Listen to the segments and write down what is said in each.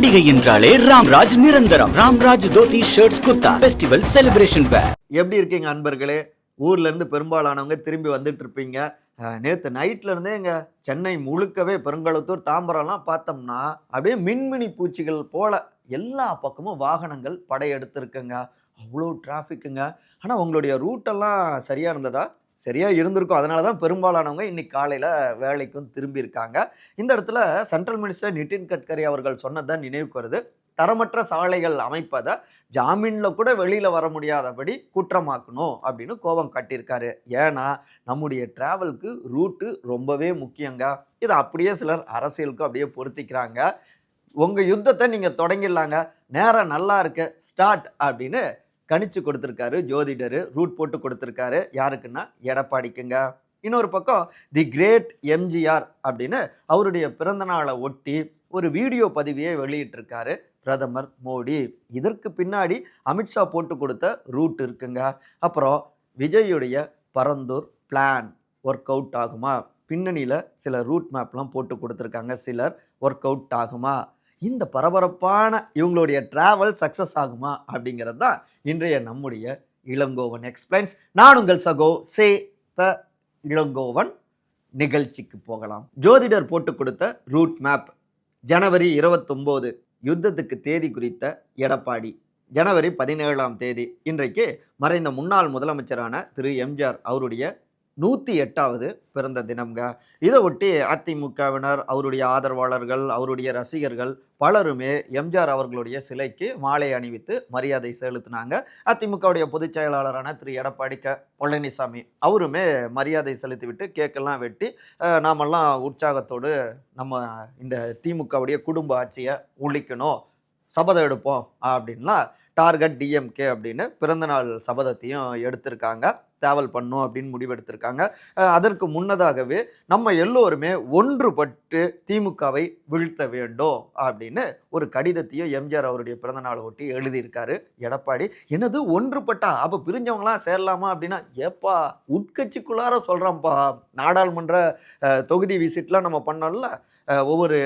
பண்டிகை என்றாலே ராம்ராஜ் நிரந்தரம். Ramraj dhoti shirts kurta festival celebration wear எப்படி இருக்கீங்க அன்பர்களே? ஊர்ல இருந்து பெரும்பாலானவங்க திரும்பி வந்துட்டு இருப்பீங்க. அஹ், நேத்து நைட்ல இருந்தே எங்க சென்னை முழுக்கவே பெருங்கலத்தூர் தாம்பரம்லாம் பார்த்தோம்னா அப்படியே மின்மினி பூச்சிகள் போல எல்லா பக்கமும் வாகனங்கள் படையெடுத்திருக்குங்க. அவ்வளோ டிராஃபிக்குங்க ஆனால் உங்களுடைய ரூட்டெல்லாம் சரியாக இருந்ததா? சரியாக இருந்திருக்கும். அதனால தான் பெரும்பாலானவங்க இன்னைக்கு காலையில் வேலைக்கும் திரும்பியிருக்காங்க. இந்த இடத்துல சென்ட்ரல் மினிஸ்டர் நிதின் கட்கரி அவர்கள் சொன்னதான் நினைவுக்கு வருது. தரமற்ற சாலைகள் அமைப்பதை ஜாமீனில் கூட வெளியில் வர முடியாதபடி குற்றமாக்கணும் அப்படின்னு கோபம் கட்டியிருக்காரு. ஏன்னா நம்முடைய டிராவலுக்கு ரூட்டு ரொம்பவே முக்கியங்க. இதை அப்படியே சிலர் அரசியலுக்கும் அப்படியே பொருத்திக்கிறாங்க. உங்கள் யுத்தத்தை நீங்கள் தொடங்கிடலாங்க. நேரம் நல்லா இருக்கு. ஸ்டார்ட் அப்படின்னு கணிச்சு கொடுத்துருக்காரு ஜோதிடர் ரூட் போட்டு கொடுத்துருக்காரு. யாருக்குன்னா எடப்பாடிக்குங்க. இன்னொரு பக்கம் தி கிரேட் எம்ஜிஆர் அப்படின்னு அவருடைய பிறந்தநாளை ஒட்டி ஒரு வீடியோ பதிவியை வெளியிட்டிருக்காரு பிரதமர் மோடி. இதற்கு பின்னாடி அமித்ஷா போட்டு கொடுத்த ரூட் இருக்குங்க. அப்புறம் விஜயுடைய பரந்தூர் பிளான் ஒர்க் அவுட் ஆகுமா? பின்னணியில் சில ரூட் மேப்லாம் போட்டு கொடுத்துருக்காங்க சிலர் ஒர்க் அவுட் ஆகுமா? இந்த பரபரப்பான இவங்களுடைய டிராவல் சக்ஸஸ் ஆகுமா அப்படிங்கிறது தான் இன்றைய நம்முடைய இளங்கோவன் எக்ஸ்பிளைன்ஸ் நான் உங்கள் சகோ சே த இளங்கோவன். நிகழ்ச்சிக்கு போகலாம். ஜோதிடர் போட்டு கொடுத்த ரூட் மேப் ஜனவரி இருபத்தொம்போது யுத்தத்துக்கு தேதி குறித்த எடப்பாடி. ஜனவரி பதினேழாம் தேதி. இன்றைக்கு மறைந்த முன்னாள் முதலமைச்சரான திரு எம்ஜிஆர் அவருடைய நூற்றி எட்டாவது பிறந்த தினம்ங்க. இதை ஒட்டி அதிமுகவினர் அவருடைய ஆதரவாளர்கள் அவருடைய ரசிகர்கள் பலருமே எம்ஜிஆர் அவர்களுடைய சிலைக்கு மாலை அணிவித்து மரியாதை செலுத்தினாங்க. அதிமுகவுடைய பொதுச் செயலாளரான திரு. எடப்பாடி க. பழனிசாமி அவருமே மரியாதை செலுத்திவிட்டு கேக்கெல்லாம் வெட்டி நாமெல்லாம் உற்சாகத்தோடு நம்ம இந்த திமுகவுடைய குடும்ப ஆட்சியை ஒழிக்கணும் சபதம் எடுப்போம் அப்படின்லாம் டார்கெட் டிஎம்கே அப்படின்னு பிறந்தநாள் சபதத்தையும் எடுத்திருக்காங்க. தேவல் பண்ணும் அப்படின்னு முடிவெடுத்திருக்காங்க. அதற்கு முன்னதாகவே நம்ம எல்லோருமே ஒன்றுபட்டு திமுகவை வீழ்த்த வேண்டும் அப்படின்னு ஒரு கடிதத்தையும் எம்ஜிஆர் அவருடைய பிறந்தநாளை ஒட்டி எழுதியிருக்காரு. எடப்பாடி என்னது ஒன்றுபட்டா? அப்போ பிரிஞ்சவங்களாம் சேரலாமா அப்படின்னா ஏப்பா உட்கட்சிக்குள்ளார சொல்கிறோம்ப்பா நாடாளுமன்ற தொகுதி விசிட்லாம் நம்ம பண்ணோம்ல ஒவ்வொரு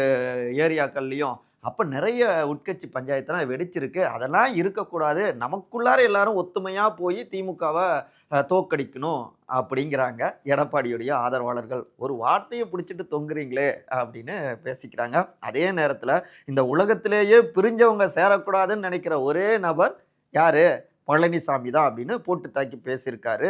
ஏரியாக்கள்லேயும். அப்போ நிறைய உட்கட்சி பஞ்சாயத்தெல்லாம் வெடிச்சிருக்கு. அதெல்லாம் இருக்கக்கூடாது. நமக்குள்ளார எல்லாரும் ஒத்துமையாக போய் திமுகவை தோக்கடிக்கணும் அப்படிங்கிறாங்க எடப்பாடியுடைய ஆதரவாளர்கள். ஒரு வார்த்தையை பிடிச்சிட்டு தொங்குறீங்களே அப்படின்னு பேசிக்கிறாங்க. அதே நேரத்தில் இந்த உலகத்திலேயே பிரிஞ்சவங்க சேரக்கூடாதுன்னு நினைக்கிற ஒரே நபர் யார்? பழனிசாமி தான் அப்படின்னு போட்டு தாக்கி பேசியிருக்காரு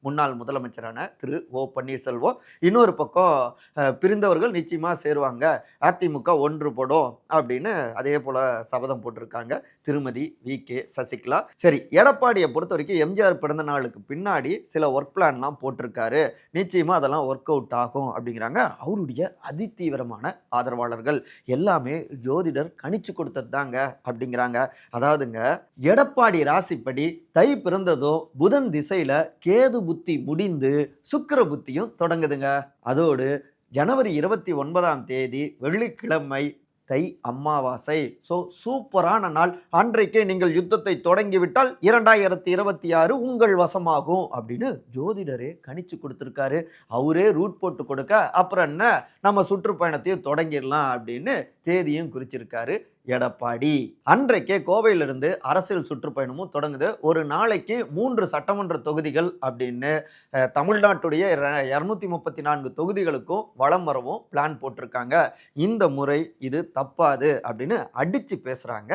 முன்னாள் முதலமைச்சரான திரு ஓ பன்னீர்செல்வம். இன்னொரு பக்கம் பிரிந்தவர்கள் நிச்சயமாக சேருவாங்க. அதிமுக ஒன்றுபடும் அப்படின்னு அதே போல் சபதம் போட்டிருக்காங்க. திருமதி வி. கே. சசிகலா. சரி எடப்பாடியை பொறுத்த வரைக்கும் எம்ஜிஆர் பிறந்த நாளுக்கு பின்னாடி சில ஒர்க் பிளான்லாம் போட்டிருக்காரு. நிச்சயமாக அதெல்லாம் ஒர்க் அவுட் ஆகும் அப்படிங்கிறாங்க அவருடைய அதிதீவிரமான ஆதரவாளர்கள். எல்லாமே ஜோதிடர் கணிச்சு கொடுத்தது தாங்க அப்படிங்கிறாங்க. அதாவதுங்க எடப்பாடி ராசிப்படி தை பிறந்ததும் புதன் திசையில் கேது புத்தி முடிந்து சுக்கர புத்தியும் தொடங்குதுங்க. அதோடு ஜனவரி இருபத்தி ஒன்பதாம் தேதி வெள்ளிக்கிழமை தை அமாவாசை. ஸோ சூப்பரான நாள். அன்றைக்கே நீங்கள் யுத்தத்தை தொடங்கிவிட்டால் இரண்டாயிரத்தி இருபத்தி ஆறு உங்கள் வசமாகும் அப்படின்னு ஜோதிடரே கணிச்சு கொடுத்துருக்காரு. அவரே ரூட் போட்டு கொடுக்க அப்புறம் என்ன? நம்ம சுற்றுப்பயணத்தையும் தொடங்கிடலாம் அப்படின்னு தேதியும் குறிச்சிருக்காரு. எடப்பாடி. அன்றைக்கே கோவையிலிருந்து அரசியல் சுற்றுப்பயணமும் தொடங்குது. ஒரு நாளைக்கு மூன்று சட்டமன்ற தொகுதிகள் அப்படின்னு தமிழ்நாட்டுடைய இரநூத்தி முப்பத்தி நான்கு தொகுதிகளுக்கும் வளம் வரவும் பிளான் போட்டிருக்காங்க. இந்த முறை இது தப்பாது அப்படின்னு அடித்து பேசுகிறாங்க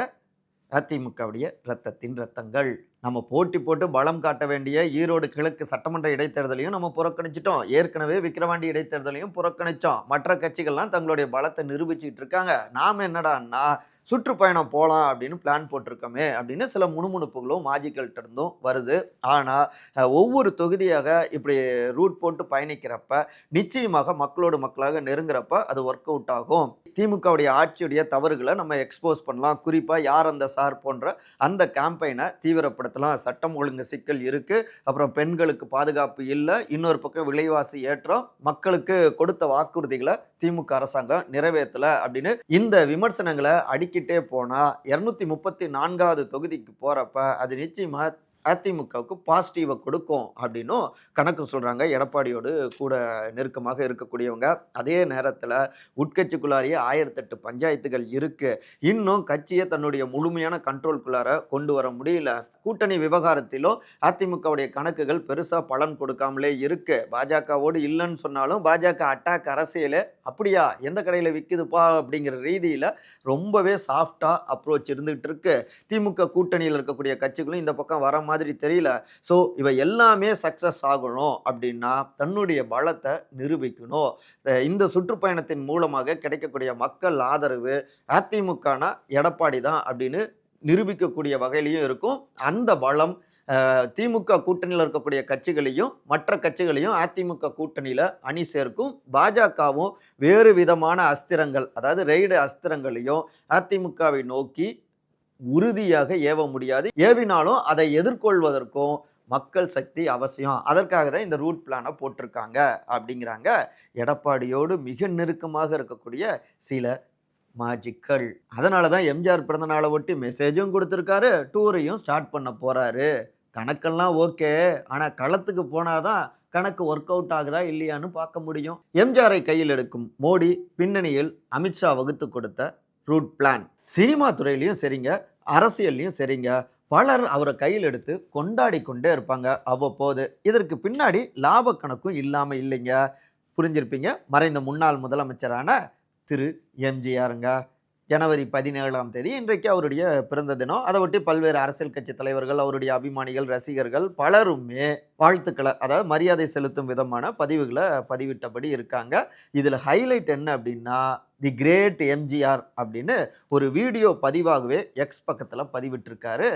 அதிமுகவுடைய ரத்தத்தின் ரத்தங்கள். நம்ம போட்டி போட்டு பலம் காட்ட வேண்டிய ஈரோடு கிழக்கு சட்டமன்ற இடைத்தேர்தலையும் நம்ம புறக்கணிச்சிட்டோம். ஏற்கனவே விக்கிரவாண்டி இடைத்தேர்தலையும் புறக்கணித்தோம் மற்ற கட்சிகள்லாம் தங்களுடைய பலத்தை நிரூபிச்சுக்கிட்டு இருக்காங்க. நாம் என்னடான்னா சுற்றுப்பயணம் போகலாம் அப்படின்னு பிளான் போட்டிருக்கோமே அப்படின்னு சில முணுமுணுப்புகளும் மாஜிக்கள்கிட்ட இருந்தும் வருது. ஆனால் ஒவ்வொரு தொகுதியாக இப்படி ரூட் போட்டு பயணிக்கிறப்ப நிச்சயமாக மக்களோடு மக்களாக நெருங்குறப்ப அது ஒர்க் அவுட் ஆகும். திமுகவுடைய ஆட்சியுடைய தவறுகளை நம்ம எக்ஸ்போஸ் பண்ணலாம். குறிப்பாக யார் அந்த சார் போன்ற அந்த கேம்பெயினை தீவிரப்படுத்தலாம் சட்டம் ஒழுங்கு சிக்கல் இருக்குது அப்புறம் பெண்களுக்கு பாதுகாப்பு இல்லை. இன்னொரு பக்கம் விலைவாசி ஏற்றம் மக்களுக்கு கொடுத்த வாக்குறுதிகளை திமுக அரசாங்கம் நிறைவேற்றல அப்படின்னு இந்த விமர்சனங்களை அடிக்கிட்டே போனால் இரநூத்தி முப்பத்தி நான்காவது தொகுதிக்கு போகிறப்ப அது நிச்சயமாக அதிமுகவுக்கு பாசிட்டிவை கொடுக்கும் அப்படின்னும் கணக்கு சொல்கிறாங்க எடப்பாடியோடு கூட நெருக்கமாக இருக்கக்கூடியவங்க. அதே நேரத்தில் உட்கட்சிக்குள்ளாரியே ஆயிரத்தெட்டு பஞ்சாயத்துகள் இருக்குது இன்னும் கட்சியை தன்னுடைய முழுமையான கண்ட்ரோல்குள்ளார கொண்டு வர முடியல. கூட்டணி விவகாரத்திலும் அதிமுகவுடைய கணக்குகள் பெருசாக பலன் கொடுக்காமலே இருக்கு. பாஜகவோடு இல்லைன்னு சொன்னாலும் பாஜக அட்டாக் அரசியல் அப்படியா? எந்த கடையில் விற்குதுப்பா அப்படிங்கிற ரீதியில் ரொம்பவே சாஃப்டாக அப்ரோச் இருந்துகிட்டு இருக்கு. திமுக கூட்டணியில் இருக்கக்கூடிய கட்சிகளும் இந்த பக்கம் வர மாதிரி தெரியல. ஸோ இவை எல்லாமே சக்ஸஸ் ஆகணும் அப்படின்னா தன்னுடைய பலத்தை நிரூபிக்கணும். இந்த சுற்றுப்பயணத்தின் மூலமாக கிடைக்கக்கூடிய மக்கள் ஆதரவு அதிமுகனா எடப்பாடி தான் அப்படின்னு நிரூபிக்கக்கூடிய வகையிலையும் இருக்கும். அந்த பலம் திமுக கூட்டணியில் இருக்கக்கூடிய கட்சிகளையும் மற்ற கட்சிகளையும் அதிமுக கூட்டணியில் அணி சேர்க்கும். பாஜகவும் வேறு விதமான அஸ்திரங்கள் அதாவது ரெய்டு அஸ்திரங்களையும் அதிமுகவை நோக்கி உறுதியாக ஏவ முடியாது. ஏவினாலும் அதை எதிர்கொள்வதற்கும் மக்கள் சக்தி அவசியம். அதற்காக தான் இந்த ரூட் பிளானை போட்டிருக்காங்க அப்படிங்கிறாங்க. எடப்பாடியோடு மிக நெருக்கமாக இருக்கக்கூடிய சில மாஜிக்கள் அதனால தான் எம்ஜிஆர் பிறந்த நாளை ஒட்டி மெசேஜும் கொடுத்துருக்காரு டூரையும் ஸ்டார்ட் பண்ண போகிறாரு கணக்கெல்லாம் ஓகே ஆனால் களத்துக்கு போனாதான் கணக்கு ஒர்க் அவுட் ஆகுதா இல்லையான்னு பார்க்க முடியும். எம்ஜிஆரை கையில் எடுக்கும் மோடி பின்னணியில் அமித்ஷா வகுத்து கொடுத்த ரூட் பிளான் சினிமா துறையிலையும் சரிங்க அரசியல்லையும் சரிங்க. பலர் அவரை கையில் எடுத்து கொண்டாடி கொண்டே இருப்பாங்க அவ்வப்போது. இதற்கு பின்னாடி லாப கணக்கும் இல்லாமல் இல்லைங்க. புரிஞ்சிருப்பீங்க? மறைந்த முன்னாள் முதலமைச்சரான திரு எம்ஜிஆருங்க ஜனவரி பதினேழாம் தேதி இன்றைக்கு அவருடைய பிறந்த தினம். அதை ஒட்டி பல்வேறு அரசியல் கட்சி தலைவர்கள் அவருடைய அபிமானிகள் ரசிகர்கள் பலருமே வாழ்த்துக்களை அதாவது மரியாதை செலுத்தும் விதமான பதிவுகளை பதிவிட்டபடி இருக்காங்க. இதில் ஹைலைட் என்ன அப்படின்னா தி கிரேட் எம்ஜிஆர் அப்படின்னு ஒரு வீடியோ பதிவாகவே எக்ஸ் பக்கத்தில் பதிவிட்டிருக்காரு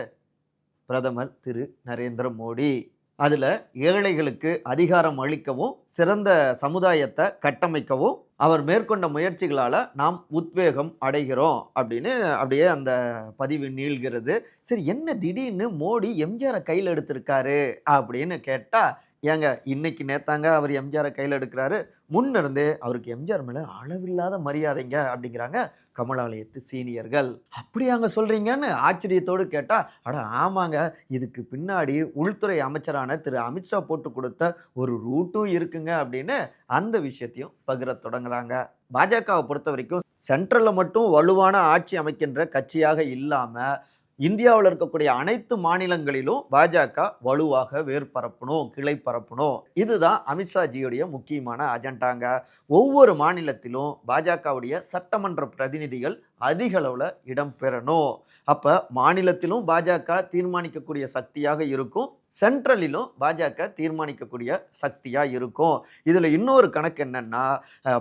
பிரதமர் திரு நரேந்திர மோடி. அதில் ஏழைகளுக்கு அதிகாரம் அளிக்கவும் சிறந்த சமுதாயத்தை கட்டமைக்கவும் அவர் மேற்கொண்ட முயற்சிகளால் நாம் உத்வேகம் அடைகிறோம் அப்படின்னு அப்படியே அந்த பதிவு நீள்கிறது. சரி என்ன திடீர்னு மோடி எம்ஜிஆரை கையில் எடுத்திருக்காரு அப்படின்னு கேட்டால் ஏங்க இன்னைக்கு நேத்தாங்க அவர் எம்ஜிஆரை கையில் எடுக்கிறாரு. முன்னிருந்தே அவருக்கு எம்ஜிஆர் மேலே அளவில்லாத மரியாதைங்க அப்படிங்கிறாங்க கமலாலயத்து சீனியர்கள். அப்படியாங்க சொல்கிறீங்கன்னு ஆச்சரியத்தோடு கேட்டால் அட ஆமாங்க இதுக்கு பின்னாடி உள்துறை அமைச்சரான திரு. அமித்ஷா போட்டு கொடுத்த ஒரு ரூட்டும் இருக்குங்க அப்படின்னு அந்த விஷயத்தையும் பகிர தொடங்குறாங்க. பாஜகவை பொறுத்த வரைக்கும் சென்ட்ரலில் மட்டும் வலுவான ஆட்சி அமைக்கின்ற கட்சியாக இல்லாமல் இந்தியாவில் இருக்கக்கூடிய அனைத்து மாநிலங்களிலும் பாஜக வலுவாக வேர் பரப்பணும் கிளை பரப்பணும். இதுதான் அமித்ஷாஜியுடைய முக்கியமான அஜெண்டாங்க. ஒவ்வொரு மாநிலத்திலும் பாஜகவுடைய சட்டமன்ற பிரதிநிதிகள் அதிக அளவில் இடம்பெறணும். அப்போ மாநிலத்திலும் பாஜக தீர்மானிக்கக்கூடிய சக்தியாக இருக்கும். சென்ட்ரலிலும் பாஜக தீர்மானிக்கக்கூடிய சக்தியாக இருக்கும். இதில் இன்னொரு கணக்கு என்னென்னா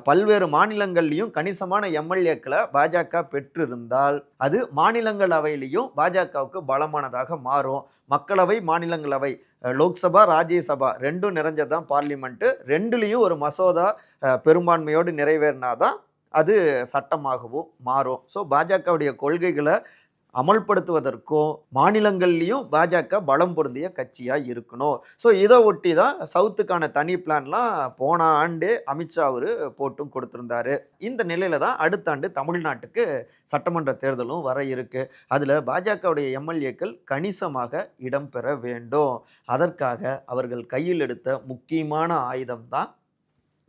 பல்வேறு மாநிலங்கள்லையும் கணிசமான எம்எல்ஏக்களை பாஜக பெற்றிருந்தால் அது மாநிலங்களவையிலையும் பாஜகவுக்கு பலமானதாக மாறும். மக்களவை மாநிலங்களவை லோக்சபா ராஜ்யசபா ரெண்டும் நிறைஞ்சதான் பார்லிமெண்ட்டு. ரெண்டுலேயும் ஒரு மசோதா பெரும்பான்மையோடு பெரும்பான்மையோடு நிறைவேறினாதான் அது சட்டமாகவும் மாறும். ஸோ பாஜகவுடைய கொள்கைகளை அமல்படுத்துவதற்கும் மாநிலங்கள்லேயும் பாஜக பலம் பொருந்திய கட்சியாக இருக்கணும். ஸோ இதை ஒட்டி தான் சவுத்துக்கான தனி பிளான்லாம் போன ஆண்டு அமித்ஷா அவர் போட்டும் கொடுத்துருந்தாரு. இந்த நிலையில தான் அடுத்த ஆண்டு தமிழ்நாட்டுக்கு சட்டமன்ற தேர்தலும் வர இருக்கு. அதில் பாஜகவுடைய எம்எல்ஏக்கள் கணிசமாக இடம்பெற வேண்டும். அதற்காக அவர்கள் கையில் எடுத்த முக்கியமான ஆயுதம் தான்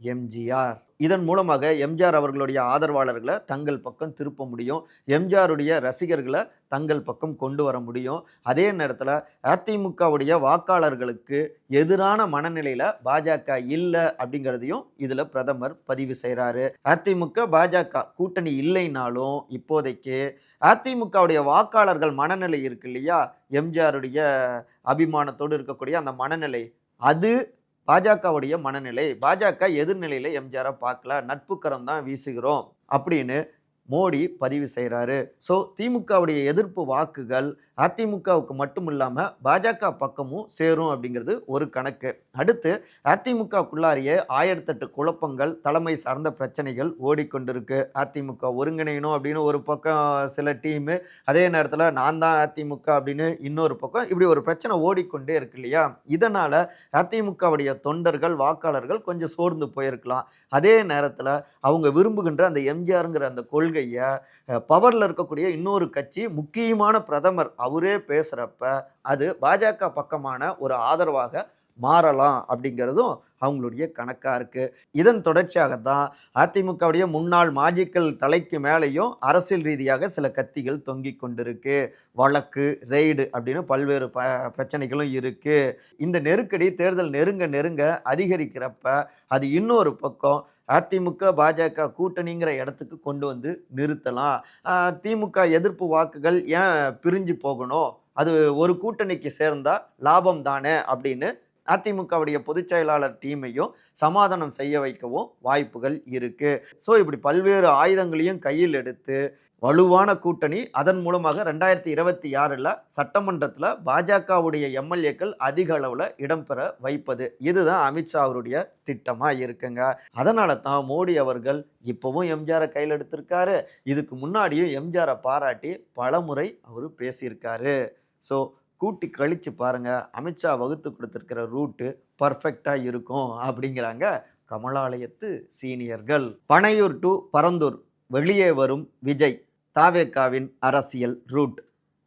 எம்ஜிஆர். இதன் மூலமாக எம்ஜிஆர் அவர்களுடைய ஆதரவாளர்களை தங்கள் பக்கம் திருப்ப முடியும். எம்ஜிஆருடைய ரசிகர்களை தங்கள் பக்கம் கொண்டு வர முடியும். அதே நேரத்தில் அதிமுகவுடைய வாக்காளர்களுக்கு எதிரான மனநிலையில் பாஜக இல்லை அப்படிங்கிறதையும் இதில் பிரதமர் பதிவு செய்கிறாரு அதிமுக பாஜக கூட்டணி இல்லைனாலும் இப்போதைக்கு அதிமுகவுடைய வாக்காளர்கள் மனநிலை இருக்கு இல்லையா? எம்ஜிஆருடைய அபிமானத்தோடு இருக்கக்கூடிய அந்த மனநிலை அது பாஜகவுடைய மனநிலை பாஜக எதிர்நிலையில எம்ஜிஆரை பார்க்கல நட்புக்கரம் தான் வீசுகிறோம் அப்படின்னு மோடி பதிவு செய்கிறாரு ஸோ திமுகவுடைய எதிர்ப்பு வாக்குகள் அதிமுகவுக்கு மட்டும் இல்லாமல் பாஜக பக்கமும் சேரும் அப்படிங்கிறது ஒரு கணக்கு. அடுத்து அதிமுகக்குள்ளாரிய ஆயிரத்தெட்டு குழப்பங்கள் தலைமை சார்ந்த பிரச்சனைகள் ஓடிக்கொண்டிருக்கு. அதிமுக ஒருங்கிணையணும் அப்படின்னு ஒரு பக்கம் சில டீமு அதே நேரத்தில் நான் தான் அதிமுக அப்படின்னு இன்னொரு பக்கம் இப்படி ஒரு பிரச்சனை ஓடிக்கொண்டே இருக்கு இல்லையா? இதனால் அதிமுகவுடைய தொண்டர்கள் வாக்காளர்கள் கொஞ்சம் சோர்ந்து போயிருக்கலாம். அதே நேரத்தில் அவங்க விரும்புகின்ற அந்த எம்ஜிஆருங்கிற அந்த கொள்கையை பவரில் இருக்கக்கூடிய இன்னொரு கட்சி முக்கியமான பிரதமர் அவரே பேசுகிறப்ப அது பாஜக பக்கமான ஒரு ஆதரவாக மாறலாம் அப்படிங்கிறதும் அவங்களுடைய கணக்காக இருக்குது இதன் தொடர்ச்சியாக தான் அதிமுகவுடைய முன்னாள் மாஜிக்கல் தலைக்கு மேலேயும் அரசியல் ரீதியாக சில கத்திகள் தொங்கிக் கொண்டிருக்கு. வழக்கு ரெய்டு அப்படின்னு பல்வேறு ப பிரச்சனைகளும் இருக்குது இந்த நெருக்கடி தேர்தல் நெருங்க நெருங்க அதிகரிக்கிறப்ப அது இன்னொரு பக்கம் அதிமுக பாஜக கூட்டணிங்கிற இடத்துக்கு கொண்டு வந்து நிறுத்தலாம். திமுக எதிர்ப்பு வாக்குகள் ஏன் பிரிஞ்சு போகணும்? அது ஒரு கூட்டணிக்கு சேர்ந்தால் லாபம் தானே அப்படின்னு அதிமுகவுடைய பொதுச் செயலாளர் டீமையும் சமாதானம் செய்ய வைக்கவும் வாய்ப்புகள் இருக்கு. ஸோ இப்படி பல்வேறு ஆயுதங்களையும் கையில் எடுத்து வலுவான கூட்டணி அதன் மூலமாக ரெண்டாயிரத்தி இருபத்தி ஆறில் சட்டமன்றத்தில் பாஜகவுடைய எம்எல்ஏக்கள் அதிக அளவில் இடம்பெற வைப்பது. இதுதான் அமித்ஷா அவருடைய திட்டமாக இருக்குங்க. அதனால தான் மோடி அவர்கள் இப்போவும் எம்ஜிஆரை கையில் எடுத்திருக்காரு. இதுக்கு முன்னாடியும் எம்ஜிஆரை பாராட்டி பலமுறை அவர் பேசியிருக்காரு. ஸோ கூட்டி கழிச்சு பாருங்க. அமித்ஷா வகுத்து கொடுத்துருக்கிற ரூட்டு பர்ஃபெக்டாக இருக்கும் அப்படிங்கிறாங்க கமலாலயத்து சீனியர்கள் பனையூர் டு பரந்தூர் வெளியே வரும் விஜய் தாவேக்காவின் அரசியல் ரூட்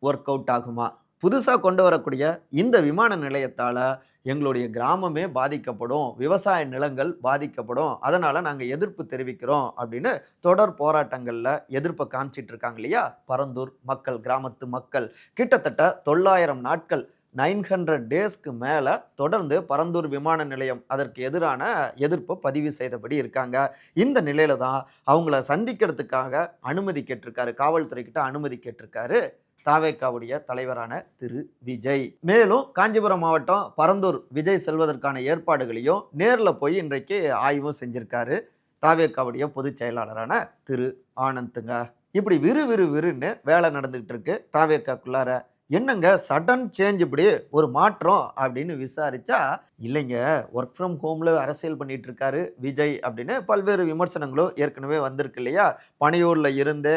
ஒர்க் அவுட் ஆகுமா? புதுசாக கொண்டு வரக்கூடிய இந்த விமான நிலையத்தால் எங்களுடைய கிராமமே பாதிக்கப்படும் விவசாய நிலங்கள் பாதிக்கப்படும் அதனால் நாங்கள் எதிர்ப்பு தெரிவிக்கிறோம் அப்படின்னு தொடர் போராட்டங்களில் எதிர்ப்பை காமிச்சிட்டு இருக்காங்க இல்லையா? பரந்தூர் மக்கள் கிராமத்து மக்கள். கிட்டத்தட்ட தொள்ளாயிரம் நாட்கள் நைன் ஹண்ட்ரட் டேஸ்க்கு மேலே தொடர்ந்து பரந்தூர் விமான நிலையம் அதற்கு எதிரான எதிர்ப்பை பதிவு செய்தபடி இருக்காங்க. இந்த நிலையில தான் அவங்கள சந்திக்கிறதுக்காக அனுமதி கேட்டிருக்காரு. காவல்துறை கிட்ட அனுமதி கேட்டிருக்காரு தாவேக்காவுடைய தலைவரான திரு விஜய். மேலும் காஞ்சிபுரம் மாவட்டம் பரந்தூர் விஜய் செல்வதற்கான ஏற்பாடுகளையும் நேரில் போய் இன்றைக்கு ஆய்வும் செஞ்சிருக்காரு தாவேக்காவுடைய பொதுச் செயலாளரான திரு ஆனந்துங்க. இப்படி விறு விறு விறுன்னு வேலை நடந்துகிட்டு இருக்கு தாவேக்காக்குள்ளார என்னங்க சடன் சேஞ்ச் இப்படி ஒரு மாற்றம் அப்படின்னு விசாரிச்சா இல்லைங்க ஒர்க் ஃப்ரம் ஹோமில் அரசியல் பண்ணிட்டு இருக்காரு விஜய் அப்படின்னு பல்வேறு விமர்சனங்களும் ஏற்கனவே வந்திருக்கு இல்லையா? பனையூரில் இருந்து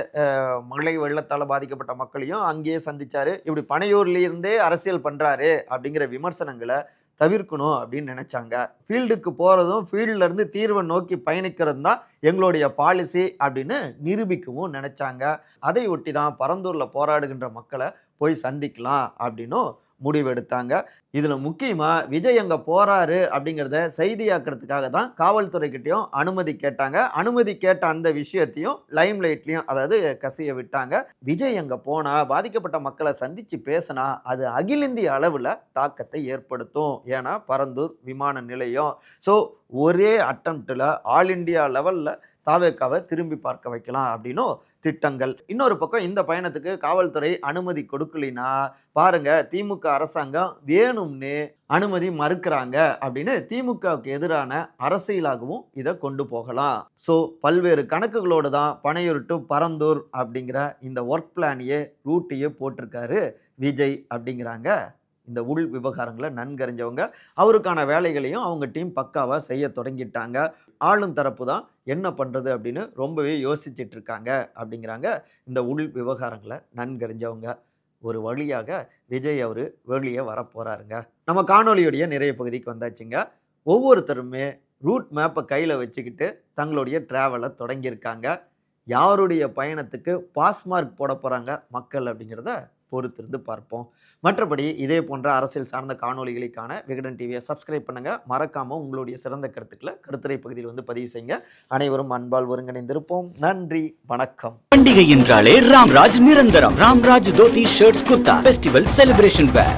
மழை வெள்ளத்தால் பாதிக்கப்பட்ட மக்களையும் அங்கேயே சந்திச்சாரு. இப்படி பனையூர்ல இருந்தே அரசியல் பண்றாரு அப்படிங்கிற விமர்சனங்களை தவிர்க்கணும் அப்படின்னு நினைச்சாங்க. ஃபீல்டுக்கு போகிறதும் ஃபீல்டில் இருந்து தீர்வை நோக்கி பயணிக்கிறது தான் எங்களுடைய பாலிசி அப்படின்னு நிரூபிக்கவும் நினைச்சாங்க. அதை ஒட்டி தான் பரந்தூரில் போராடுகின்ற மக்களை போய் சந்திக்கலாம் அப்படின்னும் முடிவெடுத்தாங்க. இதில் முக்கியமாக விஜய் அங்கே போகிறாரு அப்படிங்கிறத செய்தியாக்குறதுக்காக தான் காவல்துறைக்கிட்டையும் அனுமதி கேட்டாங்க. அனுமதி கேட்ட அந்த விஷயத்தையும் லைம் லைட்லையும் அதாவது கசிய விட்டாங்க. விஜய் அங்கே போனால் பாதிக்கப்பட்ட மக்களை சந்தித்து பேசினா அது அகில இந்திய அளவில் தாக்கத்தை ஏற்படுத்தும். ஏன்னா பரந்தூர் விமான நிலையம். ஸோ ஒரே அட்டம்ப்டில் ஆல் இண்டியா லெவலில் தாவேக்காவை திரும்பி பார்க்க வைக்கலாம் அப்படின்னும் திட்டங்கள். இன்னொரு பக்கம் இந்த பயணத்துக்கு காவல்துறை அனுமதி கொடுக்கலினா பாருங்க திமுக அரசாங்கம் வேணும்னு அனுமதி மறுக்கிறாங்க அப்படின்னு திமுகவுக்கு எதிரான அரசியலாகவும் இதை கொண்டு போகலாம். ஸோ பல்வேறு கணக்குகளோடு தான் பனையூர் டு பரந்தூர் அப்படிங்கிற இந்த ஒர்க் பிளானையே ரூட்டையே போட்டிருக்காரு விஜய் அப்படிங்கிறாங்க. இந்த உள் விவகாரங்களை நன்கறிஞ்சவங்க. அவருக்கான வேலைகளையும் அவங்க டீம் பக்காவாக செய்ய தொடங்கிட்டாங்க. ஆளும் தரப்பு தான் என்ன பண்ணுறது அப்படின்னு ரொம்பவே யோசிச்சுட்டு இருக்காங்க அப்படிங்கிறாங்க இந்த உள் விவகாரங்களை நன்கறிஞ்சவங்க. ஒரு வழியாக விஜய் அவர் வெளியே வரப்போகிறாருங்க நம்ம காணொளியுடைய நிறைய பகுதிக்கு வந்தாச்சுங்க. ஒவ்வொருத்தருமே ரூட் மேப்பை கையில் வச்சுக்கிட்டு தங்களுடைய ட்ராவலை தொடங்கியிருக்காங்க. யாருடைய பயணத்துக்கு பாஸ்மார்க் போட போகிறாங்க மக்கள் அப்படிங்கிறத பொறுத்திருந்து பார்ப்போம். மற்றபடி இதே போன்ற அரசியல் சார்ந்த காணொளிகளுக்கான விகடன் டிவியை சப்ஸ்கிரைப் பண்ணுங்கள் மறக்காமல் உங்களுடைய சிறந்த கருத்துக்களை கருத்துரை பகுதியில் வந்து பதிவு செய்யுங்க. அனைவரும் அன்பால் ஒருங்கிணைந்திருப்போம். நன்றி வணக்கம். பண்டிகை என்றாலே ராம்ராஜ் நிரந்தரம். Ramraj dhoti shirts kurta festival celebration wear